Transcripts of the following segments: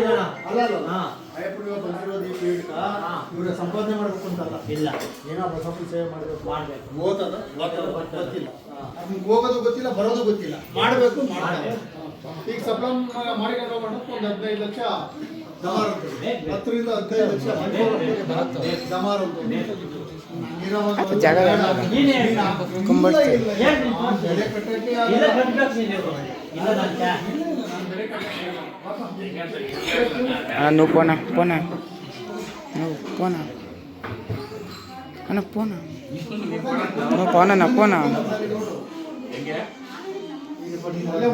ಮಾಡಿದಾನ ಅಲ್ಲ ಅಲ್ಲ ಹಾ. ಅಯ್ಯಪ್ಪನ ಇವಾಗ ಬಂದಿರೋದು ಈ ಹಾ. ಇವ್ರ ಸಂಪಾದನೆ ಮಾಡ್ಬೇಕು ಅಂತಲ್ಲ. ಇಲ್ಲ. ಏನಾದ್ರು ಸ್ವಲ್ಪ ಸೇವೆ ಮಾಡಬೇಕು ಮಾಡ್ಬೇಕು. ಓದದ ಓದೋದು ಗೊತ್ತಿಲ್ಲ. ನಮ್ಗೆ ಹೋಗೋದು ಗೊತ್ತಿಲ್ಲ ಬರೋದು ಗೊತ್ತಿಲ್ಲ. ಮಾಡಬೇಕು ಮಾಡ್ತಾರೆ. ಈಗ ಸಪ್ಲಮ್ ಮಾಡಿಕೊಂಡು ಹೋಗೋಣ ಒಂದು ಹದಿನೈದು ಲಕ್ಷ ದಮಾರ್. ಹತ್ತರಿಂದ ಹದಿನೈದು ಲಕ್ಷ ದಮಾರ್ ಜಾಗ ಕಟ್ಟಕ್ಕೆ ಇಲ್ಲ ಆಗಲ್ಲ. ಕಟ್ಬೇಕು ನೀನು ಇಲ್ಲ ನಂತ Ah, no pona, pona. No, pona. Ano, pona. No, pona na, pona. ಅಲ್ಲೇ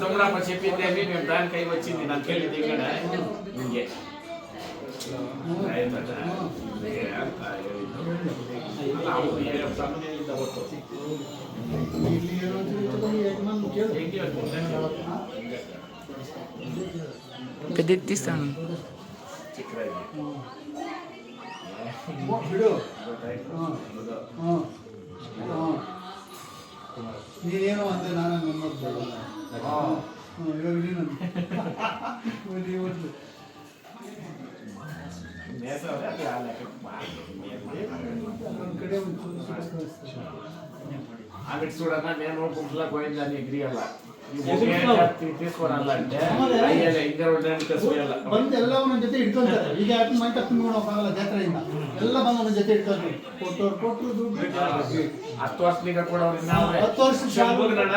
తమ్ముడు అప్పుడు చెప్పింది అని మేము దానికై వచ్చింది నాకు వెళ్ళి దిగడ నింగే పెద్ద తీస్తాను ಚಿಕ್ಕದಾಗಿ. ಬಿಡು. ನೀನೇನು ಅಂತ ನಾನು ನಮ್ಮದು ಬೇಡಲ್ಲ ಇವಾಗ ನೀನು ಕಡೆ ಆಗಿ చూడగా నేను గుంపులకు పోయిందని ಅಲ್ಲ. తీసుకోవాలంటే అయ్యేలే ఇంకా ఉండడానికి తీసుకెళ్ళ ಬಂದು ಎಲ್ಲ ಒಂದೊಂದ್ ಜೊತೆ ಇಟ್ಕೊಂತಾರೆ ಈಗ ಯಾಕೆ ಮೈ ತಪ್ಪಿಕೊಂಡು ಹೋಗೋಕ್ಕಾಗಲ್ಲ ಜಾತ್ರೆಯಿಂದ ಎಲ್ಲ ಬಂದು ಒಂದೊಂದ್ ಜೊತೆ ಇಟ್ಕೊಂತಾರೆ ಕೊಟ್ಟವ್ರು ಕೊಟ್ಟರು ದುಡ್ಡು ಹತ್ತು ವರ್ಷದಿಂದ ಕೂಡ ಅವ್ರು ಇನ್ನ ಅವ್ರೆ. ಹತ್ತು ವರ್ಷ ಶಂಭುಗ್ರಣ,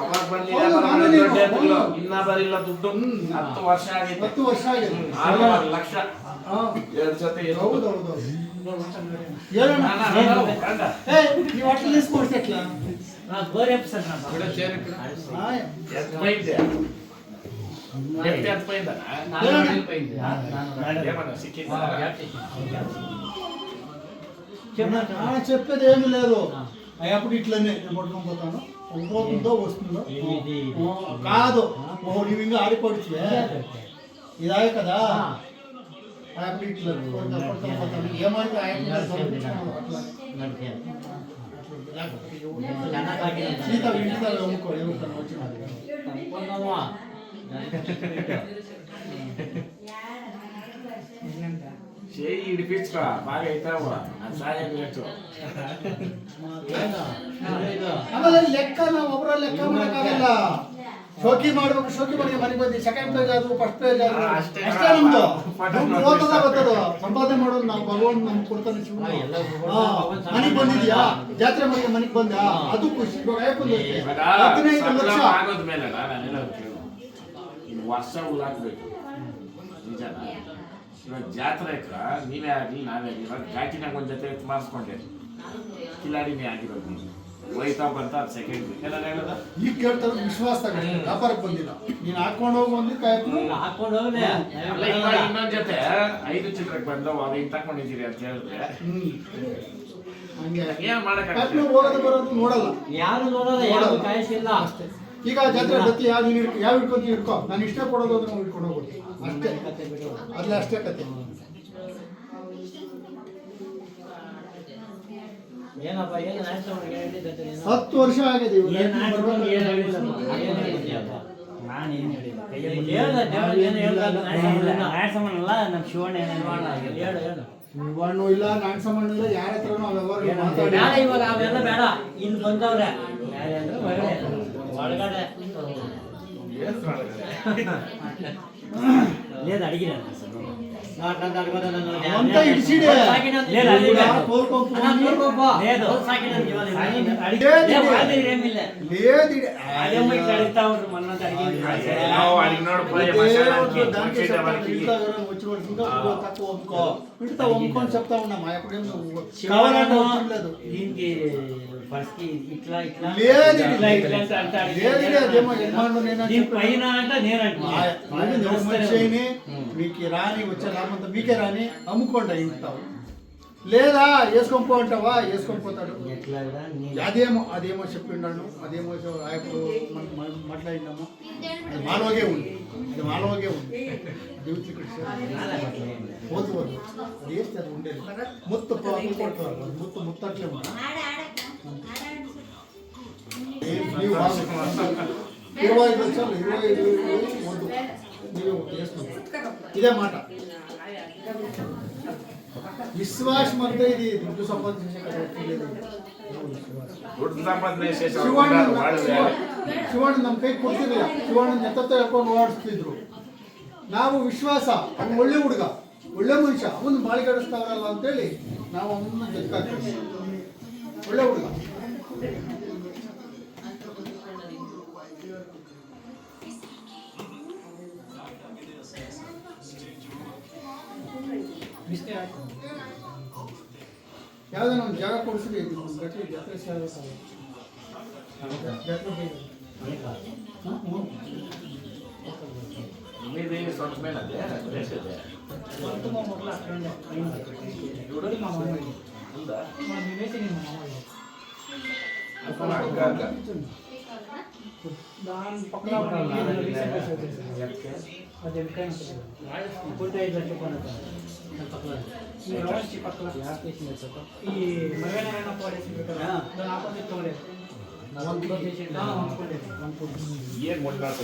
ಅವಾಗ ಬಂದು ಹೌದು, ವ್ಯಾಪಾರ ನಾನು ಮಾಡಿದ್ದು ನೀವು. ದೊಡ್ಡ ಎತ್ತುಗಳು. ಹೌದು. ಇನ್ನ ಬರಿಲ್ಲ ದುಡ್ಡು ಹತ್ತು ವರ್ಷ ಆಗೈತೆ ಹತ್ತು ವರ್ಷ ಆಗಿದೆ ಆರೂವರೆ ಲಕ್ಷ ಹಾ. ಎರಡು ಜೊತೆ ಎತ್ತು. ಹೌದು ಹೌದು ಹೌದು. ಹೇಳೋಣ ನಾನ ಅದಲ್ಲ, ಕಂಡ. ಏ ನೀವು ಅಟ್ಲ ಲಿಸ್ಟ್ ಕೊಡ್ಸಕ್ಲ చెప్పేది ఏమి లేదు. అప్పుడు ఇట్లనే నేను పోతాను. పోతుందో వస్తుందో. కాదు. ఓ ఇంకా ఆడిపోవచ్చు ఇదే కదా. అప్పుడు ఇట్లా ఏమంటే చేయి ఇడిపించుకో బాగా అవుతావు అది సాయం చేయొచ్చు ಆಮೇಲೆ ಲೆಕ್ಕ ನಾವು ಒಬ್ಬರ ಲೆಕ್ಕ ಮಾಡಕ್ಕಾಗಲ್ಲ ಶೋಕಿ ಮಾಡ್ಬೇಕು ಶೋಕಿ ಮಾಡಿ ಮನೆಗೆ ಬಂದು ಸೆಕೆಂಡ್ ಪೇಜ್ ಆದ್ರು ಫಸ್ಟ್ ಪೇಜ್ ಆದ್ರು. ಅಷ್ಟೇ ನಮ್ದು. ನಮ್ಗೆ. ಓದೋದ ಗೊತ್ತದು ಸಂಪಾದನೆ ಮಾಡೋದು ನಾವು ಭಗವಂತ ನಮ್ಗೆ ಕೊಡ್ತಾನೆ ಶಿವ ಹಾ, ಎಲ್ಲ ಭಗವಂತ ಮನೆಗೆ ಬಂದಿದ್ಯಾ? ಜಾತ್ರೆ ಮನೆಗೆ ಮನೆಗೆ ಬಂದ ಅದು ಖುಷಿ. ಹದಿನೈದು ಲಕ್ಷ. ಆಗೋದ್ ಮೇಲೆ ನಾನು ಹೇಳೋದು ಕೇಳು. ಇನ್ನು ವರ್ಷ ಹುಲ್ಲಾಕ್ಬೇಕು ನಿಜನ? ಇವಾಗ ಜಾತ್ರೆ ನೀವೇ ಆಗಲಿ ನಾವೇ ಆಗಲಿ ಇವಾಗ ಘಾಟಿನಾಗ ಒಂದು ಜೊತೆ ಮಾರಿಸ್ಕೊಂಡೆ. ಮಾಡಿಸ್ಕೊಂಡೆ ಕಿಲಾಡಿನೇ ಆಗಿರೋದು ನೀನು. ಹೋಯ್ತಾ ಬರ್ತಾ ಸೆಕೆಂಡ್ ಎಲ್ಲ ಹೇಳೋದ? ಈಗ ಕೇಳ್ತಾರೆ ವಿಶ್ವಾಸ ವ್ಯಾಪಾರಕ್ಕೆ ಬಂದಿಲ್ಲ. ನೀನು ಹಾಕೊಂಡು ಹೋಗು ಅಂದ್ರೆ ಕಾಯ್ತು ಹಾಕೊಂಡು ಹೋಗ್ಲೆ. ಅಲ್ಲ ಇವಾಗ ಇನ್ನೊಂದ್ ಜೊತೆ ಐದು ಚಿತ್ರಕ್ಕೆ ಬಂದವು ಅವಾಗ ಹಿಂಗ್ ತಕೊಂಡಿದ್ದೀರಿ ಅಂತ ಹೇಳಿದ್ರೆ ಹ್ಮ್. ಹಂಗೆ ಏನ್ ಹೋಗೋದು ಬರೋದು ನೋಡಲ್ಲ. ಯಾರು ನೋಡಲ್ಲ ಯಾರು ಕಾಯಿಸಿಲ್ಲ. ಅಷ್ಟೇ. ಈಗ ಜಾತ್ರೆ ಯಾವ ನೀನು ಯಾವ ಹಿಡ್ಕೊಂತ ಹಿಡ್ಕೊ ನಾನು ಇಷ್ಟ ಕೊಡೋದು ಅಂದ್ರೆ ನಾವು ಹಿಡ್ಕೊಂಡು ಹೋಗೋದು. ಅಷ್ಟೇ. ಅಲ್ಲೇ ಅಷ್ಟೇ ಕತೆ ಏನಪ್ಪ ಏನು ನಾಷ್ಟ ಮಾಡಿ ಹೇಳಿದ್ದಕ್ಕೆ ನೀನು? ಹತ್ತು ವರ್ಷ ಆಗಿದೆ ಇವಾಗ. ಏನ್ ನಾಟ್ಕೊಂಡು ಏನ್ ಹೇಳಿಲ್ಲಮ್ಮ? ಏನ್ ಹೇಳಿದ್ಯಪ್ಪ? ನಾನೇನು ಹೇಳಿಲ್ಲ ಹೇಳ್ದ ದೇವ್ರು ಏನು ಹೇಳ್ದ ಅಂತ ನಾನ್ ಹೇಳಿಲ್ಲ. ವರ್ಷ ಆಗಿದೆ ಶಿವಣ್ಣು ಇಲ್ಲ ನಾನ್ ಸಮಾನ ಇಲ್ಲ ಯಾರ ಹತ್ರನೂ ವ್ಯವಹಾರ ಮಾತಾಡಿ ಇವಾಗ ಅವೆಲ್ಲ ಬೇಡ ಇನ್ನು ಬಂದವ್ರೆ. ಒಳಗಡೆ ಒಳಗಡೆ. ಏನ್ పిడతా ఒమ్ముకొని చెప్తా ఉన్నా మా ఎప్పుడేం నువ్వు కావాలంటే లేదు దీనికి ఇట్లా ఇట్లా. ఇట్లా ఇట్లా అంటాడు పైన అంటే నేను అంటే మీకు రాని వచ్చే లాభంతో మీకే రాని అమ్ముకోండి ఇంటావు లేదా వేసుకొని పో అంటావా వేసుకొని పోతాడు అదేమో అదేమో చెప్పిండాను అదేమో ఇప్పుడు మాట్లాడినాము అది మాలోగే ఉంది అది మానవగే ఉంది దేవుడి పోతు అది వేస్తే అది ఉండేది ముత్తు అది ముత్తు ముత్తు అట్లే ఉంది ఏం నీవు బాగా- ఇరవై ఐదు వచ్చాను ఇరవై ఐదు వద్దు ಇದೇ ಮಾಟ ವಿಶ್ವಾಸ ಮತ್ತೆ ಇದು ದುಡ್ಡು ಸಂಪಾದಿಸಿದ ಶಿವಣ್ಣ ನಮ್ಮ ಕೈ ಕೊಡ್ತಿರ್ಲಿಲ್ಲ. ಶಿವಣ್ಣ ನೆತ್ತತ್ತ ಹೇಳ್ಕೊಂಡು ಓಡಿಸ್ತಿದ್ರು ನಾವು ವಿಶ್ವಾಸ ಅವ್ನು ಒಳ್ಳೆ ಹುಡುಗ ಒಳ್ಳೆ ಮನುಷ್ಯ ಅವನು ಬಾಳಿಗಾಡಿಸ್ತಾರಲ್ಲ ಅಂತೇಳಿ ನಾವು ಅವನನ್ನ ಗೆಲ್ಕಾಕ್ತೀವಿ ಒಳ್ಳೆ ಹುಡುಗ. ಯಾವ್ದಾನ ಒಂದು ಜಾಗ ಕೊಡಿಸಿದ್ರೆ ಇದು ಒಂದು ಗಟ್ಟಿ ಜಾತ್ರೆ ಸೇವೆ ಜಾತ್ರೆ ಬೇಕು. ಹ? ಹ್ಞೂ. మీది ದಾನ್ ಪಕ್ಕ ಬಡಲ್ಲಾ ಯೆಲ್ಕೆ ಅದೇ ಅಂತ ಕೂಡ ನಡಂತಾ ಇದೆ ಈ ಮರನೆನನ ಪೋರಿ ಟೀಮ್ ಅದು ಆಪೋದಿ ಟೋರಿ ನಾನು ಒಂದು ಬ್ಲೇಶೆನ್ ಹಾ ಒಂದು ಬ್ಲೇಶೆನ್ ಏನ್ ಮೋಟಿವೇಷನ್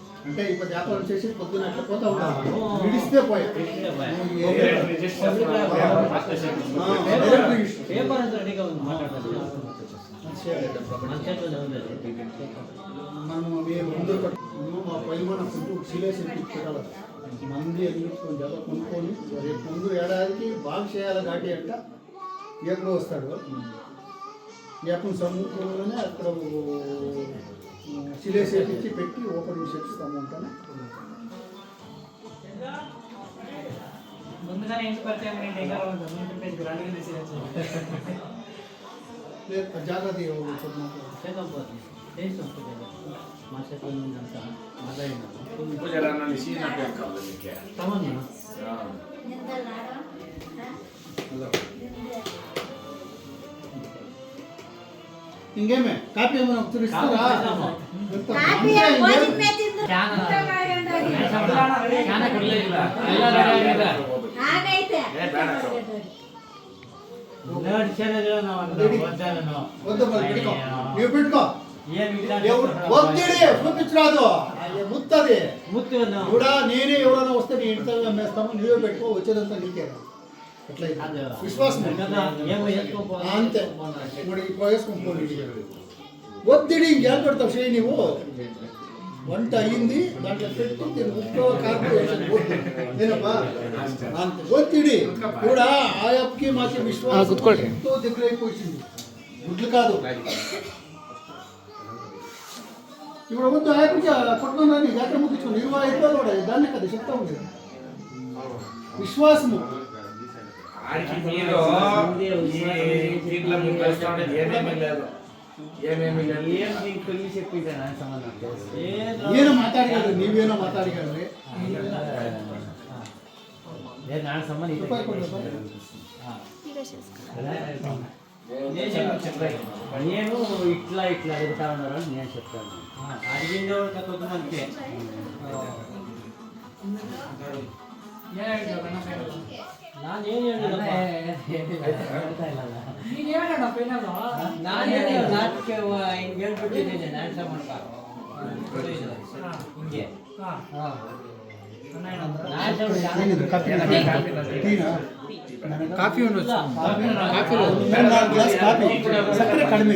అంటే ఇప్పుడు వ్యాపారం చేసి పొద్దున అట్లా పోతా ఉంటాను విడిస్తే పోయా. మనం మీరు ముందు మా పైన ఫుడ్ సీరియస్ చూడాలి మంది ఎదుర్కొని జగ కొనుక్కొని రేపు ముందు ఏడాదికి బాగు చేయాలి కాబట్టి అంట ఎప్పుడు వస్తాడు. ఎప్పుడు సముద్రంలోనే అక్కడ సిలేసి ఇచ్చి పెట్టి ఓపెనింగ్ చేపిస్తాము అంటాను ముందుగానే ఇంటి పరిచయం నేను దగ్గర ఉంటాను ఇంటి పేరు రెండు తీసేయచ్చు రేపు జాగ్రత్త ఇవ్వబోతున్నాను ಹಿಂಗೇಮೆ ಕಾಪಿ ನಾವು ಮುತ್ತದೆ ಮುತ್ತ ನೀನೇ ಇವಳನ್ನ ವಸ್ತು ಇಂಟರ್ವ್ಯೂ ಅಮ್ಮೇಸ್ತಾನೋ ನೀವೇ ಬೆಟ್ಕೋ ವಚ್ಚದಂತ ನಿಕ್ಕೆ విశ్వాసం అంతే. ఇప్పుడు ఒత్తిడి ఇంకేం పెడతావు చేయి నువ్వు వంట అయింది దాంట్లో పెట్టుకుంటే ముక్కో కార్పొరేషన్ ఒత్తిడి. కూడా ఆ యాప్కి మాకు విశ్వాసం ఎంతో దగ్గర అయిపోయింది. గుడ్లు కాదు. ఇప్పుడు వద్దు ఆ యాప్కి కొట్టుకున్నాను జాతర ముగించుకుని ఇరవై ఐదు కూడా దాన్ని కదా చెప్తా ఉంది. విశ్వాసము. ఆడికి మీరు ఈ దీంట్లో మీకు వేస్తా ఉండేది ఏమేమి లేదు ఏమేమి లేదు ఏం నీకు పెళ్లి చెప్పితే నా సంబంధం నేను మాట్లాడగలరు నీవేనో మాట్లాడగలరు లేదు నా సంబంధం ఇది. రూపాయి కొడు రూపాయి. నేను చెప్తాను. నేను ఇట్లా ఇట్లా అడుగుతా ఉన్నారు అని నేను చెప్తాను అడిగిందో అంతే ನಾನು ನಾನೇನು ಹೇಳಿಲ್ಲ ನಾಟಕ ಹಿಂಗೆ ಹೇಳ್ಬಿಟ್ಟಿದ್ದೀನಿ ನಾಟಕ ಕಾಫಿ ಕಾಫಿ ಸಕ್ಕರೆ ಕಡಿಮೆ.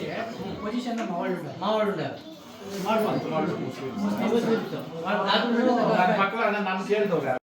పొజిషన్లో మావాళ్ళు ఉండాలి మావాడు ఉండాలి ಮಾಡ್ಬೋದು ಮಾಡ್ಬೋದು ಮಾಡ್ಬೋದು ಮಾಡ್ಬೋದು ಮಾಡ್ಬೋದು ಮಾಡ್ಬೋದು ಮಾಡ್ಬೋದು ಮಾಡ್ಬೋದು